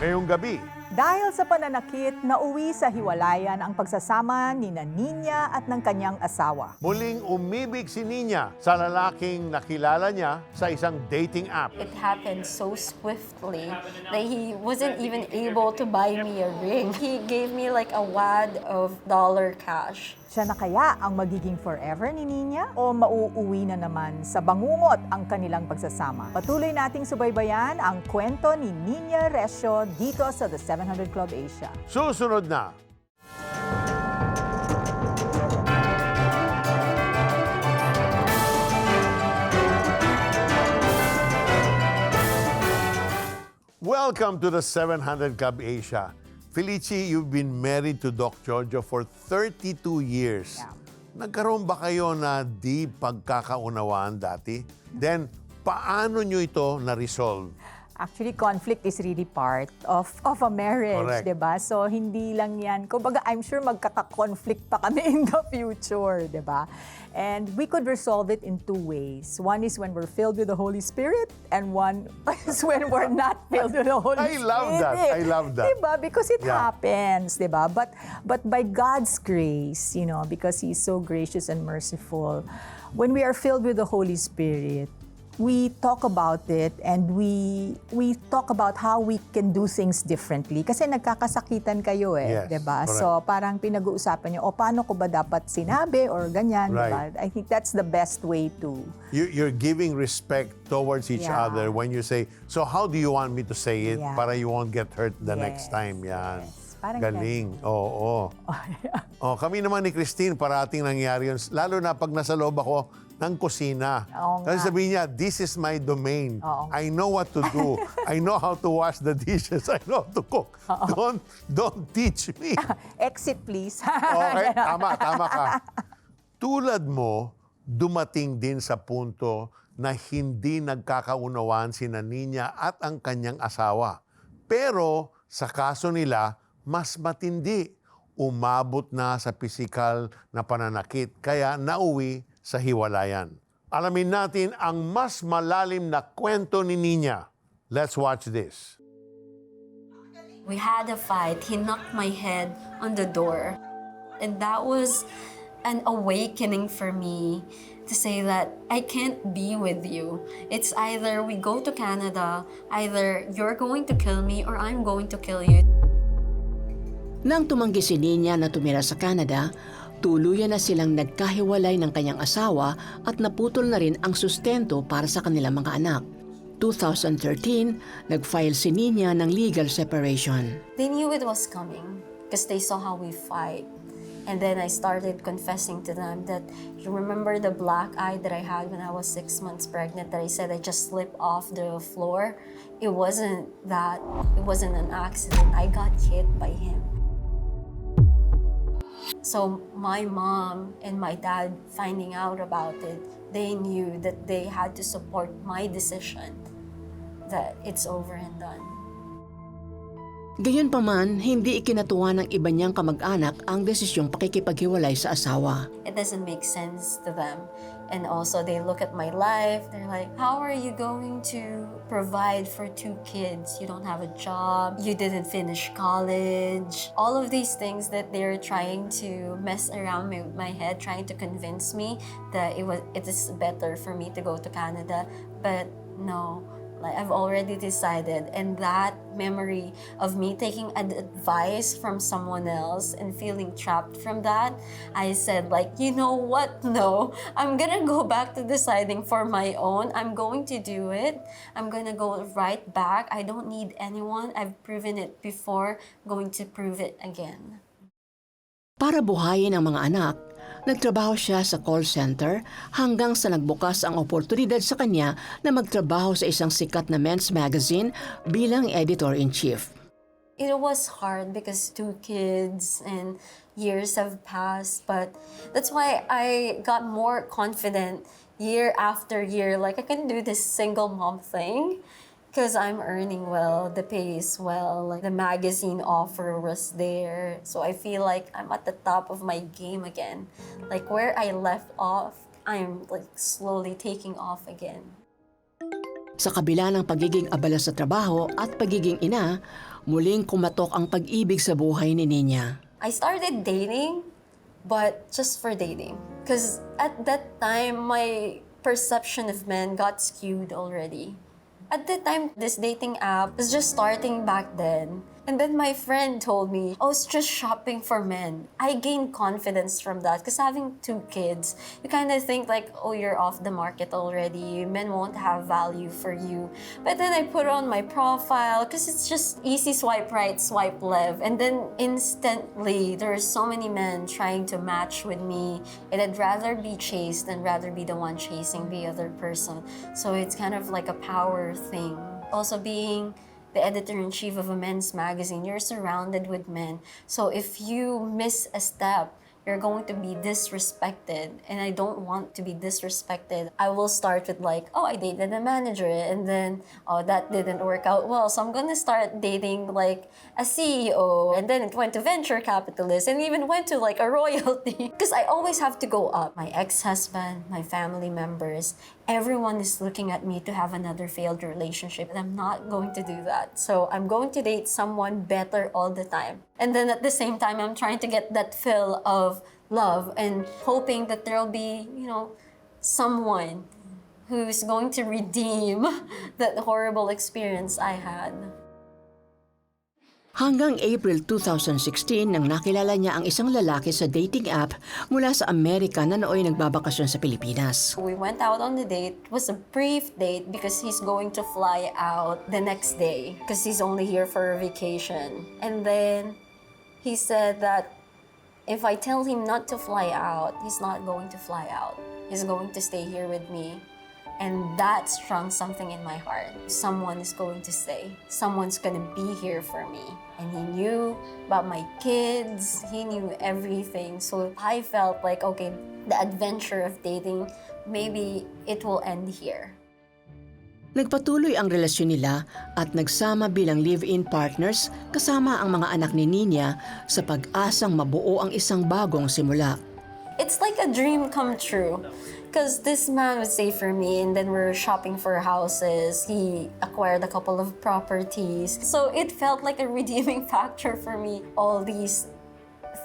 Ngayong gabi, Dahil sa pananakit, nauwi sa hiwalayan ang pagsasama ni Nina at ng kanyang asawa. muling umibig si Nina sa lalaking nakilala niya sa isang dating app. It happened so swiftly that he wasn't even able to buy me a ring. He gave me like a wad of dollar cash. Siya na kaya ang magiging forever ni Nina o mauuwi na naman sa bangungot ang kanilang pagsasama? Patuloy nating subaybayan ang kwento ni Nina Resyo dito sa The 700 Club Asia. Susunod na, Welcome to the 700 Club Asia. Felici, you've been married to Doc Giorgio for 32 years. Yeah. Nagkaroon ba kayo na di pagkakaunawaan dati? Then, paano nyo ito na-resolve? Actually, conflict is really part of of a marriage, Correct. 'di ba? So hindi lang 'yan. Kumbaga, I'm sure magkaka-conflict pa kami in the future, 'di ba? And we could resolve it in two ways. One is when we're filled with the Holy Spirit and one is when we're not filled with the Holy I Spirit. love that. I love that. 'Di ba? Because it Yeah. happens, 'di ba? But but by God's grace, you know, because he's so gracious and merciful, when we are filled with the Holy Spirit, we talk about it and we we talk about how we can do things differently kasi nagkakasakitan kayo eh, Yes, 'di ba? So parang pinag-uusapan niyo, o paano ko ba dapat sinabi or ganyan, 'di ba? Right. I think that's the best way to You, you're giving respect towards each Yeah. other when you say, so how do you want me to say it Yeah. para you won't get hurt the next Yes, time? Yan. yes. Parang Galing. Oo. oh, kami naman ni Christine, parating nangyari yun. Lalo na pag nasa loob ako ng kusina. Oo Kasi nga. sabihin niya, this is my domain. Oo. I know what to do. I know how to wash the dishes. I know how to cook. Don't, don't teach me. exit please. Okay, tama, tama ka. Tulad mo, dumating din sa punto na hindi nagkakaunawaan si Nina at ang kanyang asawa. Pero sa kaso nila, mas matindi. Umabot na sa pisikal na pananakit, kaya nauwi sa hiwalayan. Alamin natin ang mas malalim na kwento ni Nina. Let's watch this. We had a fight. He knocked my head on the door. And that was an awakening for me to say that I can't be with you. It's either we go to Canada, either you're going to kill me or I'm going to kill you. Nang tumanggi si Nina na tumira sa Canada, tuluyan na silang nagkahiwalay ng kanyang asawa at naputol na rin ang sustento para sa kanilang mga anak. 2013, nag-file si Nina ng legal separation. They knew it was coming because they saw how we fight. And then I started confessing to them that you remember the black eye that I had when I was six months pregnant that I said I just slipped off the floor? It wasn't that. It wasn't an accident. I got hit by him. So my mom and my dad finding out about it, they knew that they had to support my decision that it's over and done. Gayunpaman, hindi ikinatuwa ng iba niyang kamag-anak ang desisyong pakikipaghiwalay sa asawa. it doesn't make sense to them. And also, they look at my life, they're like, How are you going to provide for two kids? You don't have a job, you didn't finish college. All of these things that they're trying to mess around my, my head, trying to convince me that it, was, it is better for me to go to Canada. But no, like I've already decided, and that memory of me taking ad- advice from someone else and feeling trapped from that, I said, like, you know what? No, I'm gonna go back to deciding for my own. I'm going to do it. I'm gonna go right back. I don't need anyone. I've proven it before. going to prove it again. Para buhayin ang mga anak, nagtrabaho siya sa call center hanggang sa nagbukas ang oportunidad sa kanya na magtrabaho sa isang sikat na men's magazine bilang editor-in-chief. It was hard because two kids and years have passed, but that's why I got more confident year after year. Like I can do this single mom thing because I'm earning well, the pay is well, like the magazine offer was there. So I feel like I'm at the top of my game again. Like where I left off, I'm like slowly taking off again. Sa kabila ng pagiging abala sa trabaho at pagiging ina, muling kumatok ang pag-ibig sa buhay ni Ninya. I started dating, but just for dating. Because at that time, my perception of men got skewed already. At that time, this dating app was just starting back then. And then my friend told me, oh, it's just shopping for men. I gained confidence from that because having two kids, you kind of think like, oh, you're off the market already. Men won't have value for you. But then I put on my profile because it's just easy swipe right, swipe left. And then instantly, there are so many men trying to match with me. And I'd rather be chased than rather be the one chasing the other person. So it's kind of like a power thing. Also, being the editor in chief of a men's magazine, you're surrounded with men. So if you miss a step, you're going to be disrespected. And I don't want to be disrespected. I will start with, like, oh, I dated a manager, and then, oh, that didn't work out well. So I'm gonna start dating, like, a CEO. And then it went to venture capitalists, and even went to, like, a royalty. Because I always have to go up. My ex husband, my family members, everyone is looking at me to have another failed relationship and I'm not going to do that. So I'm going to date someone better all the time. And then at the same time I'm trying to get that fill of love and hoping that there'll be, you know, someone who's going to redeem that horrible experience I had. Hanggang April 2016 nang nakilala niya ang isang lalaki sa dating app mula sa Amerika na nooy nagbabakasyon sa Pilipinas. We went out on the date. It was a brief date because he's going to fly out the next day because he's only here for a vacation. And then he said that if I tell him not to fly out, he's not going to fly out. He's going to stay here with me. And that strung something in my heart. Someone is going to stay. Someone's going to be here for me. And he knew about my kids. He knew everything. So I felt like, okay, the adventure of dating, maybe it will end here. Nagpatuloy ang relasyon nila at nagsama bilang live-in partners kasama ang mga anak ni Ninya sa pag-asang mabuo ang isang bagong simula. It's like a dream come true. Because this man would stay for me, and then we're shopping for houses. He acquired a couple of properties. So it felt like a redeeming factor for me. All these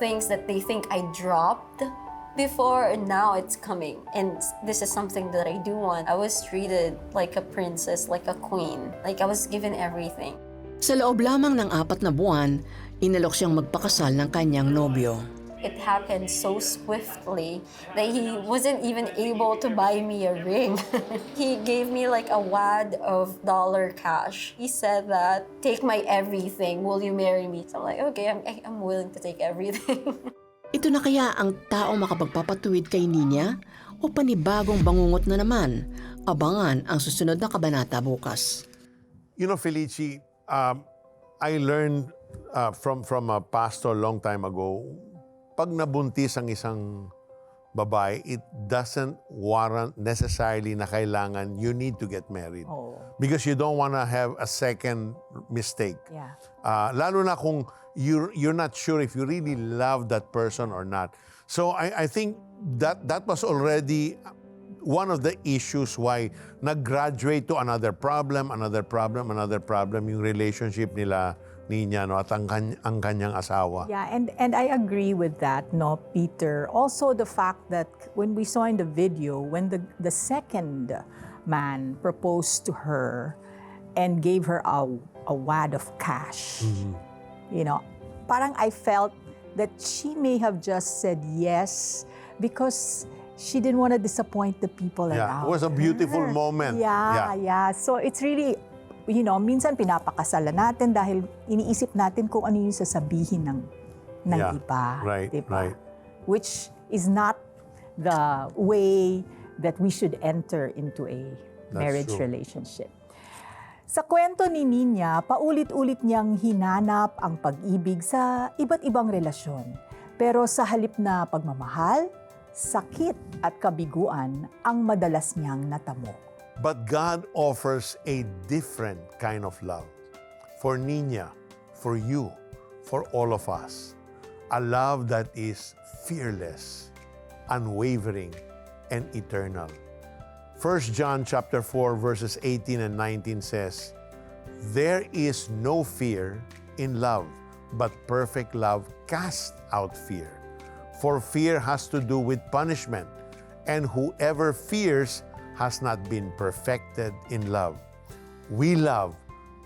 things that they think I dropped before, and now it's coming. And this is something that I do want. I was treated like a princess, like a queen. Like I was given everything. Sa loob lamang ng apat na buwan, inalok siyang magpakasal ng kanyang nobyo. It happened so swiftly that he wasn't even able to buy me a ring. he gave me like a wad of dollar cash. He said that, take my everything, will you marry me? So I'm like, okay, I'm, I'm willing to take everything. Ito na kaya ang taong makapagpapatuwid kay Ninya o panibagong bangungot na naman? Abangan ang susunod na kabanata bukas. You know, Felici, um, I learned uh, from from a pastor long time ago, pag nabuntis ang isang babae, it doesn't warrant necessarily na kailangan you need to get married. Oh. Because you don't want to have a second mistake. Yeah. Ah, lalo na kung you're, you're not sure if you really love that person or not. So I, I think that that was already one of the issues why nag-graduate to another problem, another problem, another problem yung relationship nila niya no, at ang, kany- ang kanyang asawa. Yeah, and and I agree with that, no, Peter. Also the fact that when we saw in the video, when the the second man proposed to her and gave her a, a wad of cash, you know, parang I felt that she may have just said yes because she didn't want to disappoint the people Yeah, around it was a beautiful her. moment. Yeah, yeah, So it's really, you know, minsan pinapakasalan natin dahil iniisip natin kung ano yung sasabihin ng, ng Yeah, iba. right, di ba? right. Which is not the way that we should enter into a That's marriage true. relationship. Sa kwento ni Ninya, paulit-ulit niyang hinanap ang pag-ibig sa iba't ibang relasyon. Pero sa halip na pagmamahal, sakit at kabiguan ang madalas niyang natamo. But God offers a different kind of love for Nina, for you, for all of us. A love that is fearless, unwavering, and eternal. 1 John chapter 4 verses 18 and 19 says, There is no fear in love, but perfect love casts out fear. For fear has to do with punishment, and whoever fears has not been perfected in love. We love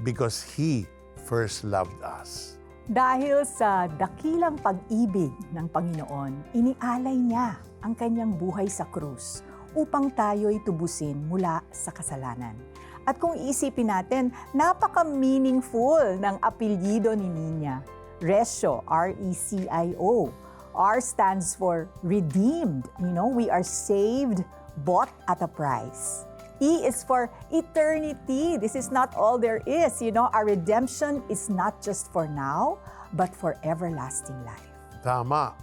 because He first loved us. Dahil sa dakilang pag-ibig ng Panginoon, inialay niya ang kanyang buhay sa krus upang tayo'y tubusin mula sa kasalanan. At kung iisipin natin, napaka-meaningful ng apelyido ni Nina. Resyo, R-E-C-I-O. R stands for redeemed. You know, we are saved, bought at a price. E is for eternity. This is not all there is. You know, our redemption is not just for now, but for everlasting life. Tama.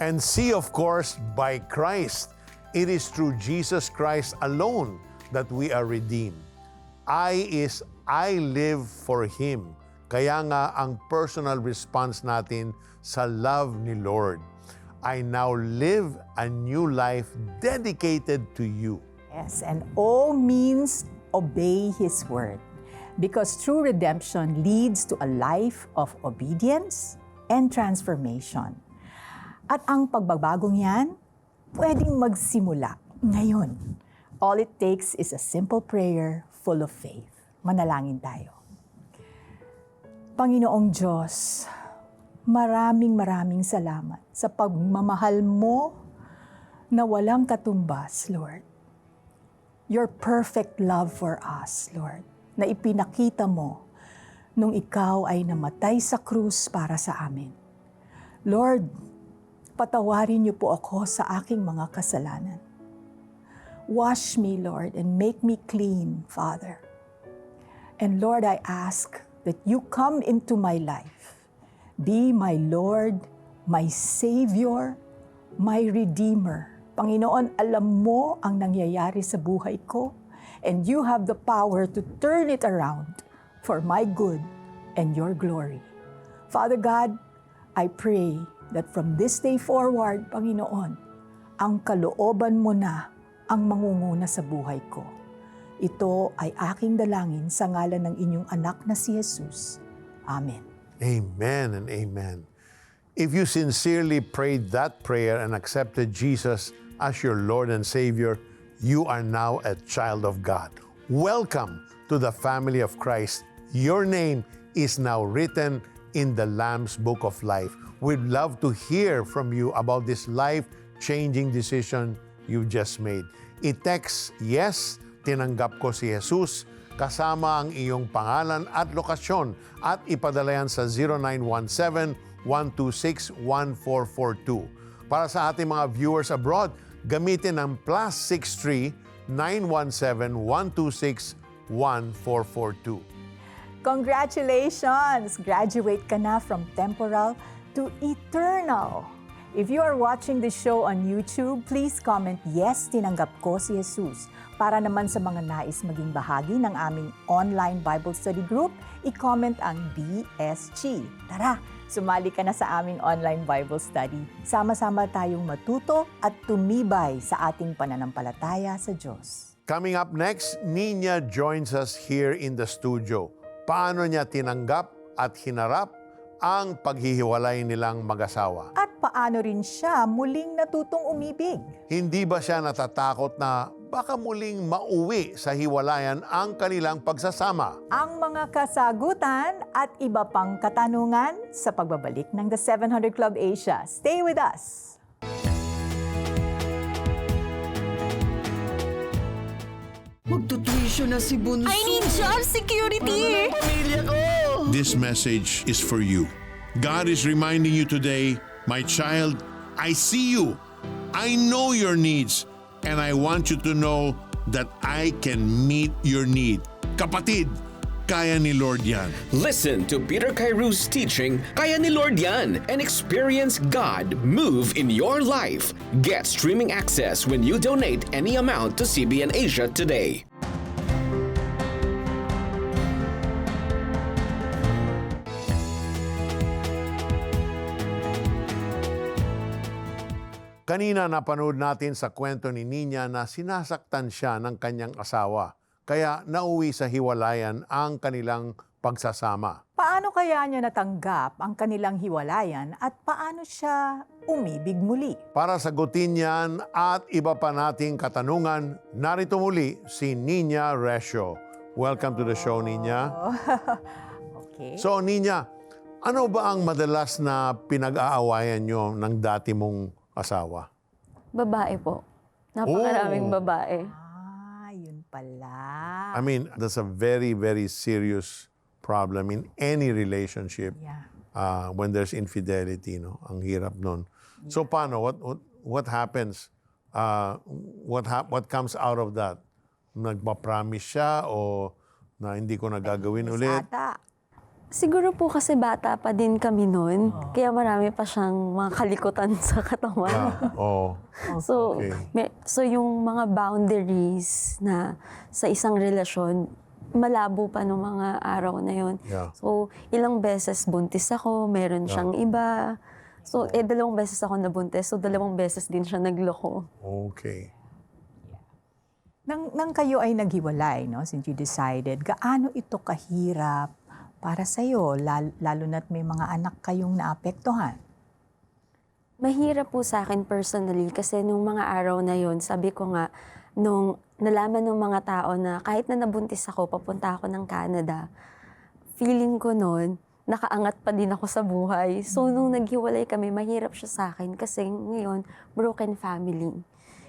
And see, of course, by Christ. It is through Jesus Christ alone that we are redeemed. I is I live for Him. Kaya nga ang personal response natin sa love ni Lord. I now live a new life dedicated to you. Yes, and O means obey His word. Because true redemption leads to a life of obedience and transformation. At ang pagbabagong yan, pwedeng magsimula ngayon. All it takes is a simple prayer full of faith. Manalangin tayo. Panginoong Diyos, maraming maraming salamat sa pagmamahal mo na walang katumbas, Lord your perfect love for us, Lord, na ipinakita mo nung ikaw ay namatay sa krus para sa amin. Lord, patawarin niyo po ako sa aking mga kasalanan. Wash me, Lord, and make me clean, Father. And Lord, I ask that you come into my life. Be my Lord, my Savior, my Redeemer. Panginoon, alam mo ang nangyayari sa buhay ko and you have the power to turn it around for my good and your glory. Father God, I pray that from this day forward, Panginoon, ang kalooban mo na ang mangunguna sa buhay ko. Ito ay aking dalangin sa ngalan ng inyong anak na si Jesus. Amen. Amen and amen. If you sincerely prayed that prayer and accepted Jesus as your Lord and Savior, you are now a child of God. Welcome to the family of Christ. Your name is now written in the Lamb's Book of Life. We'd love to hear from you about this life changing decision you just made. I-text, yes, tinanggap ko si Jesus, kasama ang iyong pangalan at lokasyon at ipadala yan sa 0917-126-1442. Para sa ating mga viewers abroad, gamitin ang plus 63-917-126-1442. Congratulations! Graduate ka na from temporal to eternal. If you are watching the show on YouTube, please comment, Yes, tinanggap ko si Jesus. Para naman sa mga nais maging bahagi ng aming online Bible study group, i-comment ang BSG. Tara, sumali ka na sa aming online Bible study. Sama-sama tayong matuto at tumibay sa ating pananampalataya sa Diyos. Coming up next, Nina joins us here in the studio. Paano niya tinanggap at hinarap ang paghihiwalay nilang mag-asawa? At paano rin siya muling natutong umibig? Hindi ba siya natatakot na baka muling mauwi sa hiwalayan ang kanilang pagsasama? ang mga kasagutan at iba pang katanungan sa pagbabalik ng The 700 Club Asia. Stay with us! Magtutuisyo na si Bunso. I need job security! Pamilya ko! This message is for you. God is reminding you today, my child, I see you. I know your needs. And I want you to know that I can meet your need. Kapatid, kaya ni Lord yan. Listen to Peter Kairou's teaching, Kaya ni Lord Yan, and experience God move in your life. Get streaming access when you donate any amount to CBN Asia today. Kanina napanood natin sa kwento ni Nina na sinasaktan siya ng kanyang asawa. Kaya nauwi sa hiwalayan ang kanilang pagsasama. Paano kaya niya natanggap ang kanilang hiwalayan at paano siya umibig muli? Para sagutin yan at iba pa nating katanungan, narito muli si Nina Resio. Welcome to the show, Nina. Okay. So, Nina, ano ba ang madalas na pinag-aawayan nyo ng dati mong asawa? Babae po. Napakaraming Oh. babae. ah, yun pala. I mean, that's a very, very serious problem in any relationship yeah. uh, when there's infidelity, no? Ang hirap nun. So, paano? What, what, what happens? Uh, what, hap- what comes out of that? Nagpa-promise siya o na hindi ko na gagawin ulit? Ata. Siguro po kasi bata pa din kami noon. Kaya marami pa siyang mga kalikutan sa katawan. Ah, oo. So, Okay. may- so yung mga boundaries na sa isang relasyon, malabo pa nung mga araw na yon. Yeah. So, ilang beses buntis ako, meron siyang iba. So, eh, dalawang beses ako nabuntis. So, dalawang beses din siya nagloko. Okay. Nang, nang kayo ay naghiwalay, no, since you decided, gaano ito kahirap para sa'yo, lalo, lalo na't may mga anak kayong naapektuhan? Mahirap po sa akin personally kasi nung mga araw na yon, sabi ko nga, nung nalaman ng mga tao na kahit na nabuntis ako, papunta ako ng Canada, feeling ko noon, nakaangat pa din ako sa buhay. So, nung naghiwalay kami, mahirap siya sa akin kasi ngayon, broken family.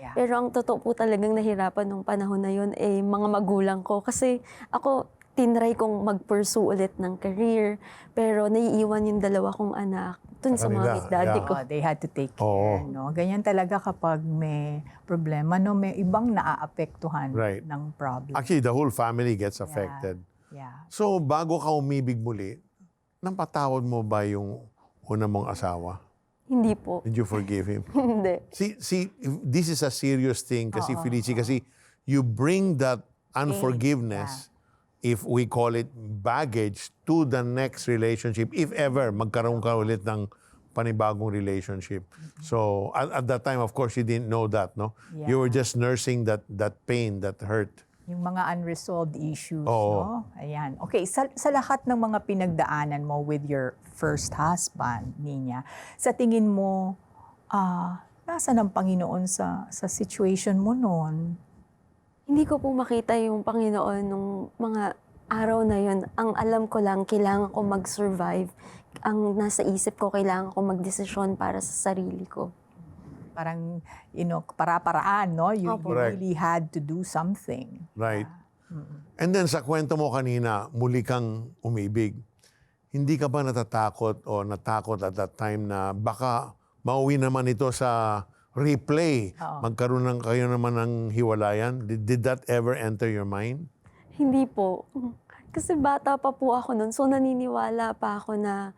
Yeah. Pero ang totoo po talagang nahirapan nung panahon na yun, eh, mga magulang ko. Kasi ako, tinry kong mag-pursue ulit ng career. Pero naiiwan yung dalawa kong anak dun sa, kanila, mga daddy yeah. ko. Oh, they had to take care, Oo. no? Ganyan talaga kapag may problema, no? May ibang naaapektuhan Right. ng problem. Actually, the whole family gets affected. yeah. So, bago ka umibig muli, napatawad mo ba yung una mong asawa? Hindi po. Did you forgive him? Hindi. see, see, this is a serious thing kasi Felici, kasi you bring that unforgiveness, if we call it baggage, to the next relationship, if ever magkaroon ka ulit ng panibagong relationship. So, at, at that time, of course, you didn't know that, no? You were just nursing that that pain, that hurt. Yung mga unresolved issues, Oo. no? Ayan. Okay, sa, sa lahat ng mga pinagdaanan mo with your first husband, Ninya, sa tingin mo, ah, nasa ng Panginoon sa, sa situation mo noon? Hindi ko po makita yung Panginoon nung mga araw na yon. Ang alam ko lang, kailangan ko mag-survive. Ang nasa isip ko, kailangan ko magdesisyon para sa sarili ko. Parang, you know, para-paraan, no? You, Opo. you Correct. really had to do something. Right. And then sa kwento mo kanina, muli kang umibig. Hindi ka ba natatakot o natakot at that time na baka mauwi naman ito sa replay? Magkaroon ng kayo naman ng hiwalayan? Did, did that ever enter your mind? Hindi po. Kasi bata pa po ako nun. So naniniwala pa ako na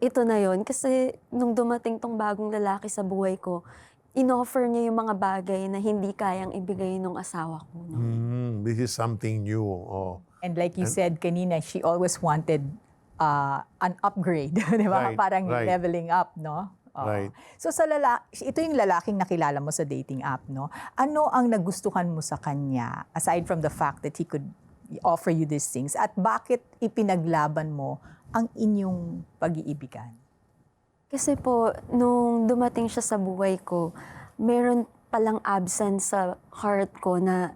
ito na yon Kasi nung dumating tong bagong lalaki sa buhay ko, inoffer niya yung mga bagay na hindi kayang ibigay ng asawa ko. No? Hmm, this is something new. Oh. And like you said kanina, she always wanted uh, an upgrade, di ba? Right, Parang right. leveling up, no? Oo. Right. So sa lala, ito yung lalaking nakilala mo sa dating app, no? Ano ang nagustuhan mo sa kanya aside from the fact that he could offer you these things at bakit ipinaglaban mo ang inyong pag-iibigan? Kasi po, nung dumating siya sa buhay ko, meron palang absence sa heart ko na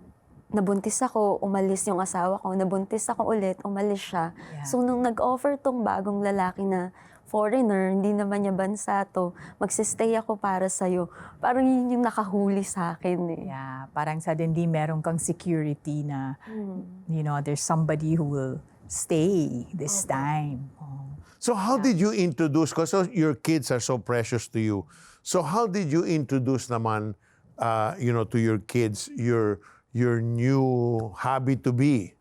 nabuntis ako, umalis yung asawa ko, nabuntis ako ulit, umalis siya. Yeah. So nung nag-offer tong bagong lalaki na foreigner, hindi naman niya bansa to, magsistay ako para sa'yo. Parang yun yung nakahuli sa akin eh. Yeah, parang suddenly meron kang security na, you know, there's somebody who will stay this time. Oh. So how did you introduce, because your kids are so precious to you, so how did you introduce naman, uh, you know, to your kids, your, your new hobby to be?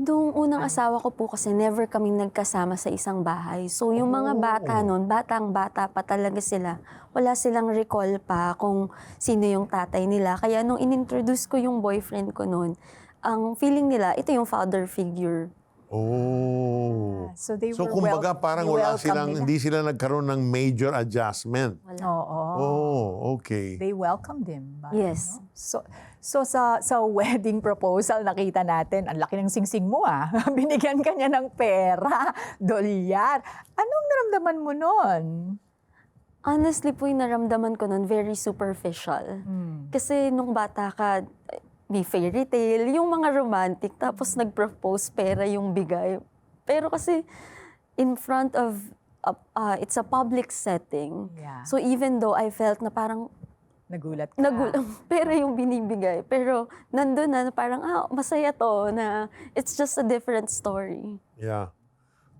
Nung unang asawa ko po kasi never kaming nagkasama sa isang bahay. So yung mga bata nun, batang bata pa talaga sila. Wala silang recall pa kung sino yung tatay nila. Kaya nung inintroduce ko yung boyfriend ko nun, ang feeling nila, ito yung father figure. Oh. So they So were kumbaga wel- parang wala welcomed silang, nila. hindi sila nagkaroon ng major adjustment. Oo. Oh, okay. They welcomed him. ba, Yes. no? So, so sa sa wedding proposal, nakita natin, ang laki ng singsing mo ah. Binigyan ka niya ng pera, dolyar. Anong naramdaman mo nun? Honestly po, yung naramdaman ko nun, very superficial. Kasi nung bata ka, may fairy tale, yung mga romantic, tapos nag-propose, pera yung bigay. Pero kasi, in front of, uh, uh, it's a public setting. Yeah. So even though I felt na parang Nagulat ka. nagulang, pera yung binibigay. Pero nandun na, parang, ah, masaya to, na it's just a different story. Yeah.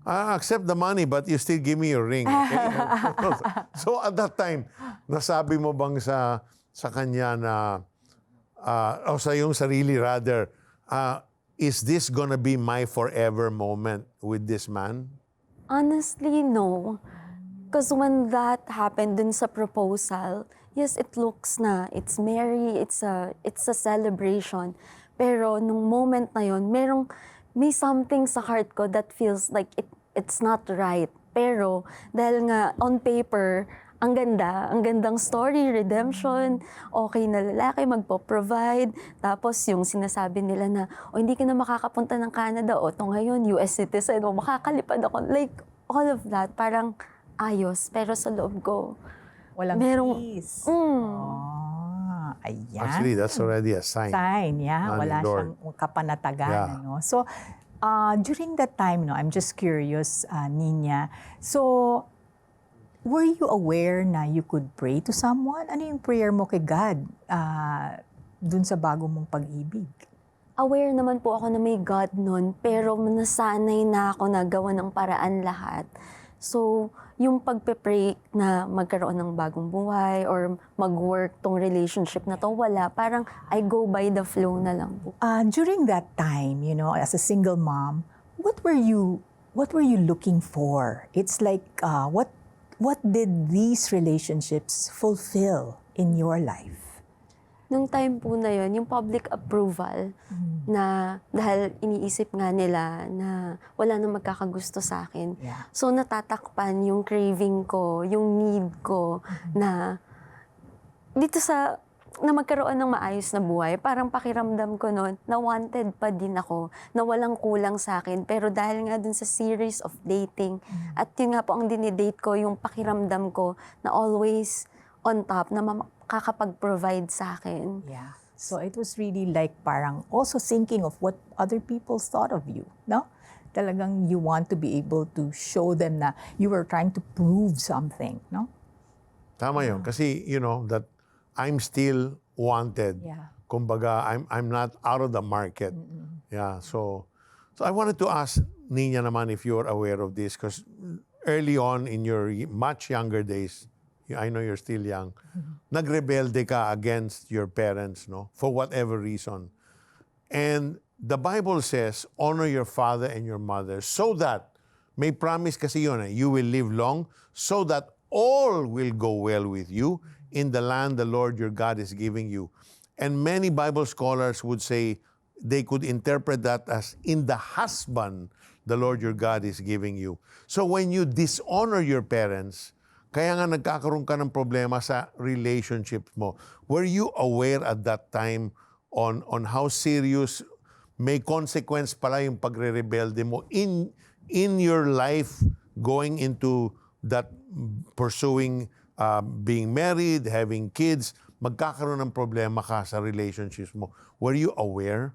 I accept the money, but you still give me your ring. Okay? so at that time, nasabi mo bang sa sa kanya na, uh, o sa iyong sarili rather, uh, is this gonna be my forever moment with this man? Honestly, no. Because when that happened dun sa proposal, yes, it looks na, it's merry, it's a, it's a celebration. Pero nung moment na yon, merong, may something sa heart ko that feels like it, it's not right. Pero dahil nga on paper, ang ganda, ang gandang story, redemption, okay na lalaki, magpo-provide. Tapos yung sinasabi nila na, o hindi ka na makakapunta ng Canada, o to ngayon, US citizen, o makakalipad ako. Like, all of that, parang ayos. Pero sa loob ko, Walang merong- peace. mm, Ah, ayan. Actually, that's already a sign. sign, yeah. Ah, Wala siyang kapanatagan, Yeah. ano. So, uh, during that time, no, I'm just curious, uh, Nina. So, were you aware na you could pray to someone? Ano yung prayer mo kay God uh, dun sa bago mong pag-ibig? aware naman po ako na may God nun, pero nasanay na ako na gawa ng paraan lahat. So, yung pagpe-pray na magkaroon ng bagong buhay or mag-work tong relationship na to, wala. Parang I go by the flow na lang po. Uh, during that time, you know, as a single mom, what were you what were you looking for? It's like uh, what what did these relationships fulfill in your life? Nung time po na yon yung public approval na dahil iniisip nga nila na wala nang magkakagusto sa akin. Yeah. So natatakpan yung craving ko, yung need ko na dito sa na magkaroon ng maayos na buhay, parang pakiramdam ko noon na wanted pa din ako, na walang kulang sa akin. Pero dahil nga dun sa series of dating, at yun nga po ang dinidate ko, yung pakiramdam ko na always on top, na makakapag-provide sa akin. Yeah. So it was really like parang also thinking of what other people thought of you, no? Talagang you want to be able to show them na you were trying to prove something, no? Tama yun. Kasi, you know, that I'm still wanted. Yeah. Kumbaga, I'm, I'm not out of the market. Yeah, so, so I wanted to ask Nina naman if you're aware of this because early on in your much younger days, I know you're still young, nagrebelde ka against your parents, no? For whatever reason. And the Bible says, honor your father and your mother so that, may promise kasi yun eh, you will live long so that all will go well with you in the land the Lord your God is giving you. And many Bible scholars would say they could interpret that as in the husband the Lord your God is giving you. So when you dishonor your parents, kaya nga nagkakaroon ka ng problema sa relationship mo. Were you aware at that time on on how serious may consequence pala yung pagre-rebelde mo in in your life going into that pursuing uh, being married, having kids, magkakaroon ng problema ka sa relationships mo. Were you aware?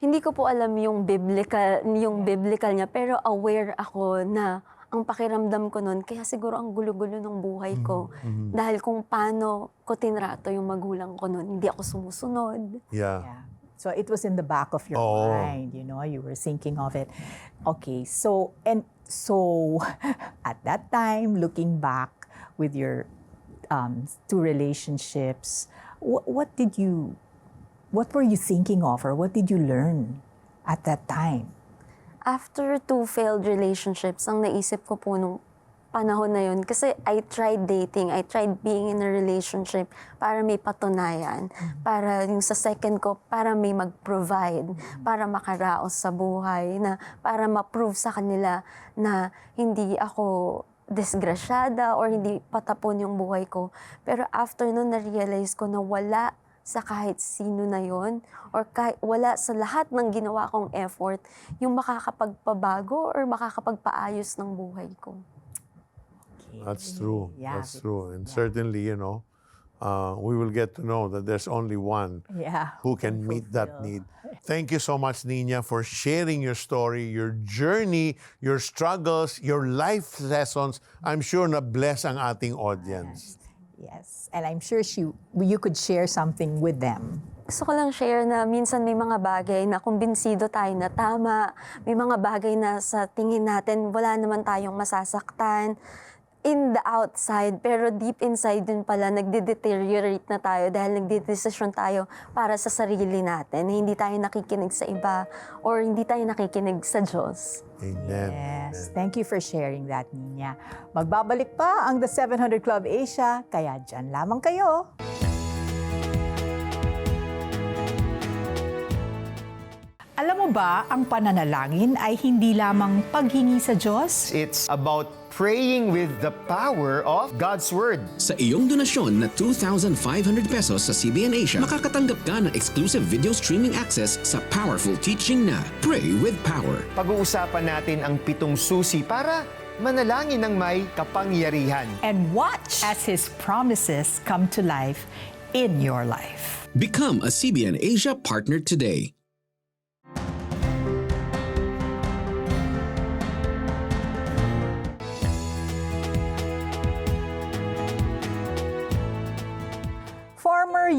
Hindi ko po alam yung biblical, yung biblical niya, pero aware ako na ang pakiramdam ko noon, kaya siguro ang gulo-gulo ng buhay ko. Dahil kung paano ko tinrato yung magulang ko noon, hindi ako sumusunod. Yeah. Yeah. So it was in the back of your Oo. mind, you know, you were thinking of it. Okay, so and so at that time, looking back with your um, two relationships, what, what did you, what were you thinking of, or what did you learn at that time? After two failed relationships, ang naisip ko po nung panahon na yun. Kasi I tried dating, I tried being in a relationship para may patunayan. Para yung sa second ko, para may mag-provide, para makaraos sa buhay, na para ma-prove sa kanila na hindi ako disgrasyada or hindi patapon yung buhay ko. Pero after nun, na-realize ko na wala sa kahit sino na yon or kahit wala sa lahat ng ginawa kong effort yung makakapagpabago or makakapagpaayos ng buhay ko. That's true. Yeah. That's true. And certainly, you know, uh, we will get to know that there's only one Yeah. who can meet that need. Thank you so much, Nina, for sharing your story, your journey, your struggles, your life lessons. I'm sure na bless ang ating audience. Yes. And I'm sure she, you could share something with them. Gusto ko lang share na minsan may mga bagay na kumbinsido tayo na tama, may mga bagay na sa tingin natin wala naman tayong masasaktan in the outside, pero deep inside din pala nagde-deteriorate na tayo dahil nagde-decision tayo para sa sarili natin. Hindi tayo nakikinig sa iba or hindi tayo nakikinig sa Diyos. Amen. Yes. Thank you for sharing that, Nina. Magbabalik pa ang The 700 Club Asia, kaya dyan lamang kayo. Alam mo ba, ang pananalangin ay hindi lamang paghingi sa Diyos? It's about praying with the power of God's Word. Sa iyong donasyon na 2,500 pesos sa CBN Asia, makakatanggap ka ng exclusive video streaming access sa powerful teaching na Pray with Power. Pag-uusapan natin ang pitong susi para manalangin ng may kapangyarihan. And watch as His promises come to life in your life. Become a CBN Asia partner today.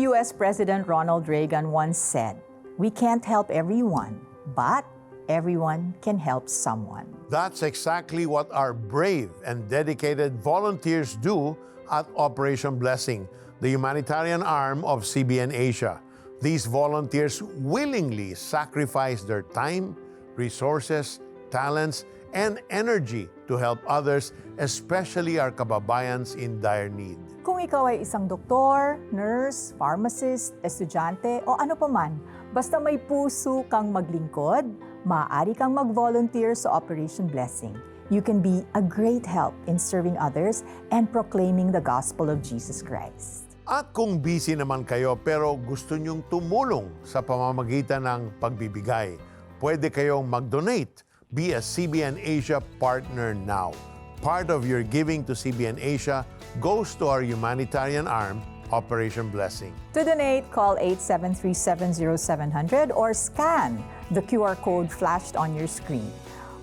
US President Ronald Reagan once said, We can't help everyone, but everyone can help someone. That's exactly what our brave and dedicated volunteers do at Operation Blessing, the humanitarian arm of CBN Asia. These volunteers willingly sacrifice their time, resources, talents, and energy to help others, especially our kababayans in dire need. Kung ikaw ay isang doktor, nurse, pharmacist, estudyante o ano paman, basta may puso kang maglingkod, maaari kang mag-volunteer sa Operation Blessing. You can be a great help in serving others and proclaiming the gospel of Jesus Christ. At kung busy naman kayo pero gusto nyong tumulong sa pamamagitan ng pagbibigay, pwede kayong mag-donate. Be a CBN Asia partner now. Part of your giving to CBN Asia goes to our humanitarian arm, Operation Blessing. To donate, call 873-70700 or scan the QR code flashed on your screen.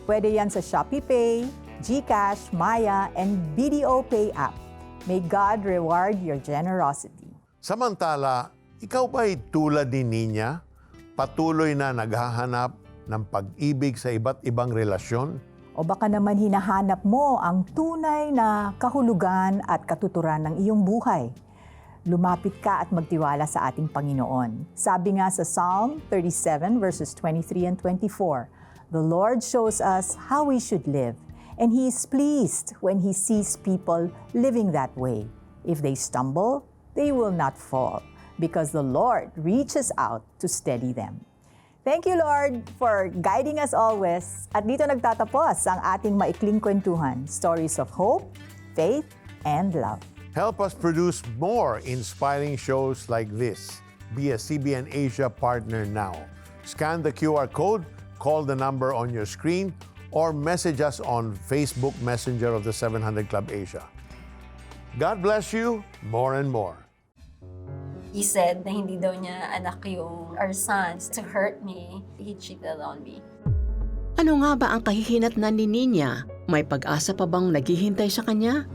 Pwede yan sa Shopee Pay, GCash, Maya, and BDO Pay app. May God reward your generosity. Samantala, ikaw ba'y tulad ni Ninya? Patuloy na naghahanap ng pag-ibig sa iba't ibang relasyon? O baka naman hinahanap mo ang tunay na kahulugan at katuturan ng iyong buhay. Lumapit ka at magtiwala sa ating Panginoon. Sabi nga sa Psalm 37 verses 23 and 24, The Lord shows us how we should live, and He is pleased when He sees people living that way. If they stumble, they will not fall, because the Lord reaches out to steady them. Thank you, Lord, for guiding us always. At dito nagtatapos ang ating maikling kwentuhan, stories of hope, faith, and love. Help us produce more inspiring shows like this. Be a CBN Asia partner now. Scan the QR code, call the number on your screen, or message us on Facebook Messenger of the 700 Club Asia. God bless you more and more. He said na hindi daw niya anak yung our sons to hurt me. He cheated on me. Ano nga ba ang kahihinatnan ni Ninya? May pag-asa pa bang naghihintay sa kanya?